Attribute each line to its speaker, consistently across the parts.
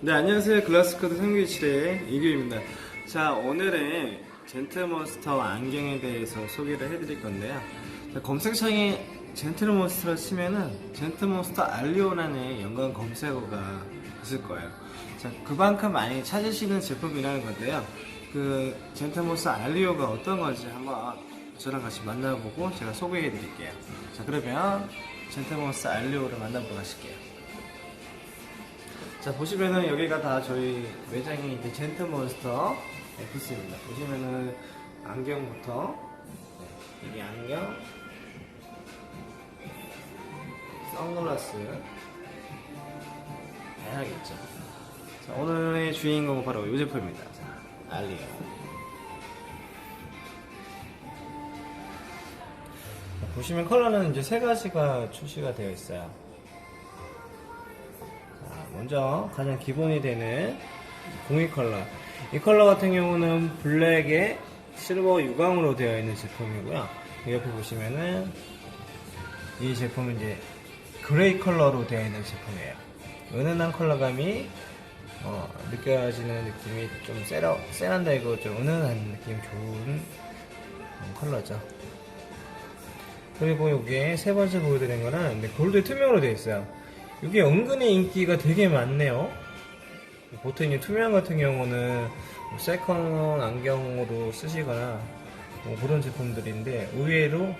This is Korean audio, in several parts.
Speaker 1: 네, 안녕하세요. 글라스코드 상규일의 이규입니다. 자, 오늘은 젠틀몬스터 안경에 대해서 소개를 해드릴 건데요. 자, 검색창에 젠틀몬스터를 치면은 젠틀몬스터 알리오라는 연관 검색어가 있을 거예요. 자, 그만큼 많이 찾으시는 제품이라는 건데요. 그 젠틀몬스터 알리오가 어떤 건지 한번 저랑 같이 만나보고 제가 소개해 드릴게요. 자, 그러면 젠틀몬스터 알리오를 만나보고 가실게요. 자 보시면은 여기가 다 저희 매장이 이제 젠트몬스터 네, 부스입니다. 보시면은 안경부터 네, 이게 안경, 선글라스 다양하게 있죠. 자, 오늘의 주인공은 바로 이 제품입니다. 자, 알리오. 자, 보시면 컬러는 이제 세 가지가 출시가 되어 있어요. 자, 먼저 가장 기본이 되는 공이 컬러. 이 컬러 같은 경우는 블랙에 실버 유광으로 되어 있는 제품이고요. 옆에 보시면은 이 제품은 이제 그레이 컬러로 되어 있는 제품이에요. 은은한 컬러감이 어, 느껴지는 느낌이 좀 세라, 이거 좀 은은한 느낌 좋은 음, 컬러죠. 그리고 이게 세 번째 보여드린 거는 근데 골드 투명으로 되어 있어요. 이게 은근히 인기가 되게 많네요. 보통 이 투명 같은 경우는 뭐 세컨 안경으로 쓰시거나 뭐 그런 제품들인데 의외로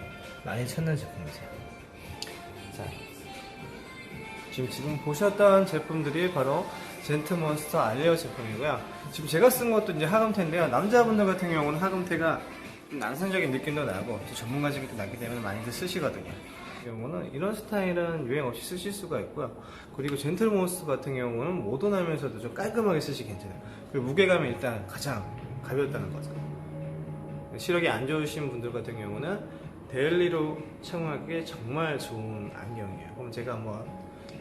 Speaker 1: 많이 찾는 제품이세요. 자, 지금 지금 보셨던 제품들이 바로 젠트몬스터 알리오 제품이고요. 지금 제가 쓴 것도 이제 하금테인데요. 남자분들 같은 경우는 하금테가 좀 난상적인 느낌도 나고 또 전문가적인 느낌도 나기 때문에 많이들 쓰시거든요. 이 경우는 이런 스타일은 유행 없이 쓰실 수가 있고요. 그리고 젠틀몬스터 같은 경우는 모던하면서도 좀 깔끔하게 쓰시기 괜찮아요. 그리고 무게감이 일단 가장 가볍다는 거죠. 시력이 안 좋으신 분들 같은 경우는 데일리로 착용하기에 정말 좋은 안경이에요. 그럼 제가 한번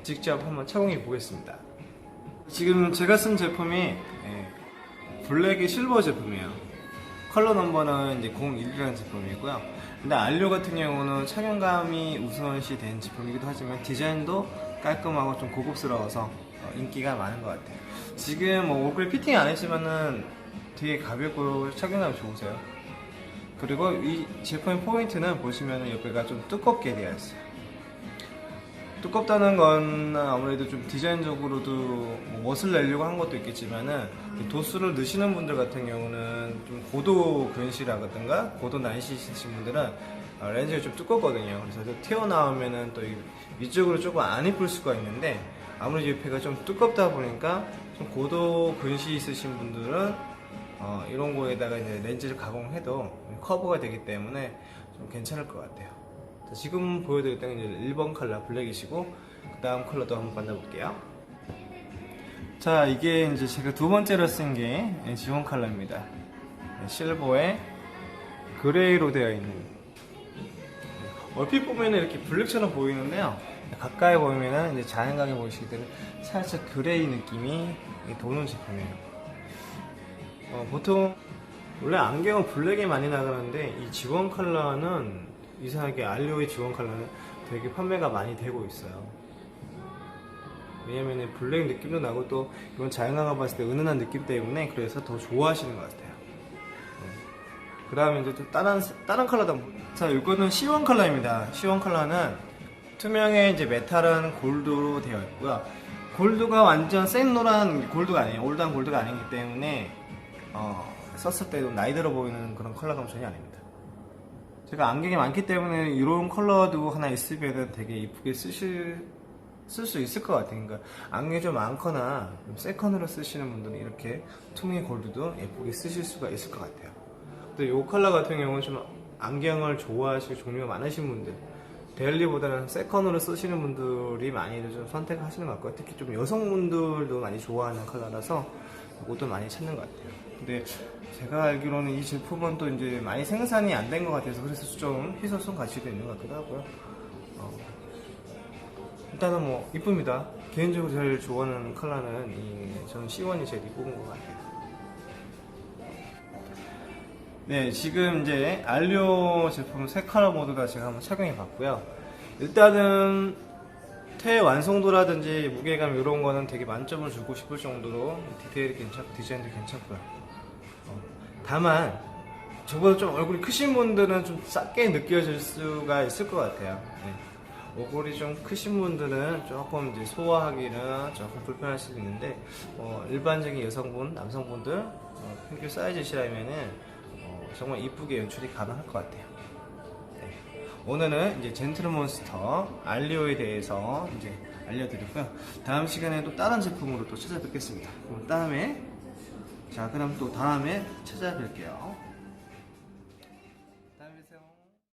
Speaker 1: 직접 한번 착용해 보겠습니다. 지금 제가 쓴 제품이 예, 블랙이 실버 제품이에요. 컬러 넘버는 이제 01이라는 제품이고요. 근데 알료 같은 경우는 착용감이 우선시 된 제품이기도 하지만 디자인도 깔끔하고 좀 고급스러워서 어, 인기가 많은 것 같아요. 지금 뭐 얼굴에 피팅 안 했지만은 되게 가볍고 착용감이 좋으세요. 그리고 이 제품의 포인트는 보시면은 옆에가 좀 두껍게 되어 있어요. 두껍다는 건 아무래도 좀 디자인적으로도 뭐 멋을 내려고 한 것도 있겠지만은 이 도수를 넣으시는 분들 같은 경우는 좀 고도 근시라든가 고도 있으신 분들은 어, 렌즈가 좀 두껍거든요. 그래서 또 튀어나오면은 또 이- 위쪽으로 조금 안 이쁠 수가 있는데 아무래도 옆에가 좀 두껍다 보니까 좀 고도 근시 있으신 분들은 어, 이런 거에다가 이제 렌즈를 가공해도 커버가 되기 때문에 좀 괜찮을 것 같아요. 자, 지금 보여드릴 때는 이제 1번 컬러 블랙이시고 그 다음 컬러도 한번 만나볼게요. 자 이게 이제 제가 두 번째로 쓴 게 지원 컬러입니다. 네, 실버에 그레이로 되어 있는 얼핏 보면 이렇게 블랙처럼 보이는데요. 가까이 보면은 이제 자연하게 보이시게 되는 살짝 그레이 느낌이 도는 제품이에요. 어, 보통 원래 안경은 블랙이 많이 나가는데 이 지원 컬러는 이상하게 알리오의 지원 컬러는 되게 판매가 많이 되고 있어요. 왜냐면은 블랙 느낌도 나고 또 이건 자연광가 봤을 때 은은한 느낌 때문에 그래서 더 좋아하시는 것 같아요. 그 다음에 이제 또 다른 다른 한번. 자 이거는 C1 컬러입니다. C1 컬러는 투명의 이제 메탈은 골드로 되어 있고요. 골드가 완전 생노란 골드가 아니에요. 올드한 골드가 아니기 때문에 어, 썼을 때도 나이 들어 보이는 그런 컬러감 전혀 아닙니다. 제가 안경이 많기 때문에 이런 컬러도 하나 있으면 되게 이쁘게 쓰실 쓸 수 있을 것 같아요. 그러니까 안경이 좀 많거나 좀 세컨으로 쓰시는 분들은 이렇게 투명의 골드도 예쁘게 쓰실 수가 있을 것 같아요. 근데 이 컬러 같은 경우는 좀 안경을 좋아하시고 종류가 많으신 분들 데일리보다는 세컨으로 쓰시는 분들이 많이들 좀 선택하시는 것 같고요. 특히 좀 여성분들도 많이 좋아하는 컬러라서 이것도 많이 찾는 것 같아요. 근데 제가 알기로는 이 제품은 또 이제 많이 생산이 안 된 것 같아서 그래서 좀 희소성 가치도 있는 것 같기도 하고요. 어, 일단은 뭐 이쁩니다. 개인적으로 제일 좋아하는 컬러는 이 저는 C1이 제일 이쁜 것 같아요. 네, 지금 이제 알료 제품 세 컬러 모두 다 제가 한번 착용해 봤고요. 일단은 밑에 완성도라든지 무게감 이런 거는 되게 만점을 주고 싶을 정도로 디테일이 괜찮고 디자인도 괜찮고요. 어, 다만 저보다 좀 얼굴이 크신 분들은 좀 작게 느껴질 수가 있을 것 같아요. 네. 얼굴이 좀 크신 분들은 조금 이제 소화하기는 조금 불편할 수도 있는데 어, 일반적인 여성분, 남성분들 어, 평균 사이즈시라면은 어, 정말 이쁘게 연출이 가능할 것 같아요. 네. 오늘은 이제 젠틀몬스터 알리오에 대해서 이제 알려드렸고요. 다음 시간에 또 다른 제품으로 또 찾아뵙겠습니다. 그럼 다음에 자 그럼 또 다음에 찾아뵐게요.